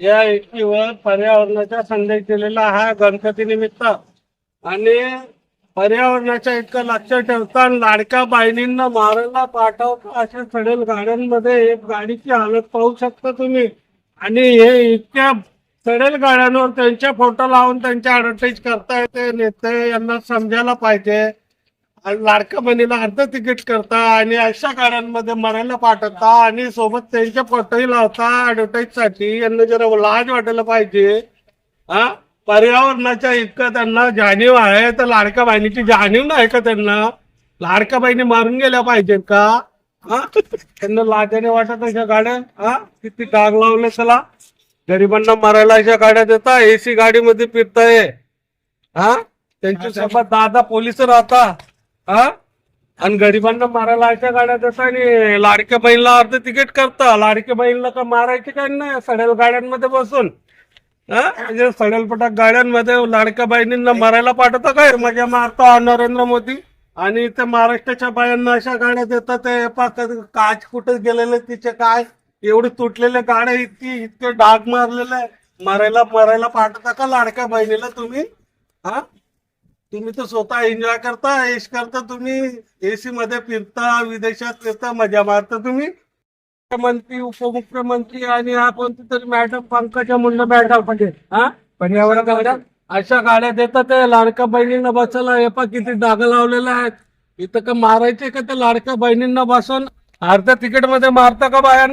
या एकीवर पर्यावरणाचा संदेश दिलेला हा गणपती निमित्त. आणि पर्यावरणाच्या इतकं लक्ष ठेवता लाडक्या बहिणींना मारायला पाठवता अशा सडेल गाड्यांमध्ये एक गाडीची हालत पाहू शकता तुम्ही. आणि हे इतक्या सडेल गाड्यांवर त्यांचे फोटो लावून त्यांचे ऍडव्हर्टाईज करता येते नेते यांना समजायला पाहिजे. आणि लाडक्या बहिणीला अर्ध तिकीट करता आणि अशा गाड्यांमध्ये मरायला पाठवता आणि सोबत त्यांचे फोटोही लावता ऍडव्हर्टाईजसाठी यांना जरा लाज वाटायला पाहिजे. हा? पर्यावरणाच्या इतकं त्यांना जाणीव आहे. तर लाडक्या बहिणीची जाणीव नाही का त्यांना? लाडक्या बहिणी मारून गेल्या पाहिजेत का? हा? त्यांना लाजाने वाटत अशा गाड्या? हा? किती डाग लावले त्याला? गरिबांना मारायला अशा गाड्या देता. एसी गाडीमध्ये फिरताय. हा? त्यांच्यासोबत दादा पोलीस राहता. हा? आणि गरिबांना मारायला अशा गाड्या जसं आणि लाडक्या बहिणीला अर्ध तिकीट करता. लाडक्या बहिणीला का मारायचे काय नाही? सडेल गाड्यांमध्ये बसून. हा? म्हणजे सडेलपटा गाड्यांमध्ये लाडक्या बहिणींना मारायला पाठवता काय? मजा मारता नरेंद्र मोदी. आणि इथे महाराष्ट्राच्या बायांना अशा गाड्या देतात ते पाक काच कुठे गेलेले तिचे काय? एवढे तुटलेले गाड्या इतकी इतके डाग मारलेले आहे. मारायला मारायला पाठवता का लाडक्या बहिणीला तुम्ही? हा? तुम्ही तर स्वतः एन्जॉय करता ऐश करता तुम्ही. एसी मध्ये फिरता विदेशात फिरता मजा मारता तुम्ही. मुख्यमंत्री उपमुख्यमंत्री आणि हा कोणती तरी मॅडम पंकजा मुंडे मॅडम म्हणजे हा? पर्यावरण गाड्या अशा गाड्या देतात ते लाडक्या बहिणींना बसायला. हे पा किती डाग लावलेले आहेत. इथं का मारायचे का ते लाडक्या बहिणींना बसून? अर्ध्या तिकीटमध्ये मारता का बायांना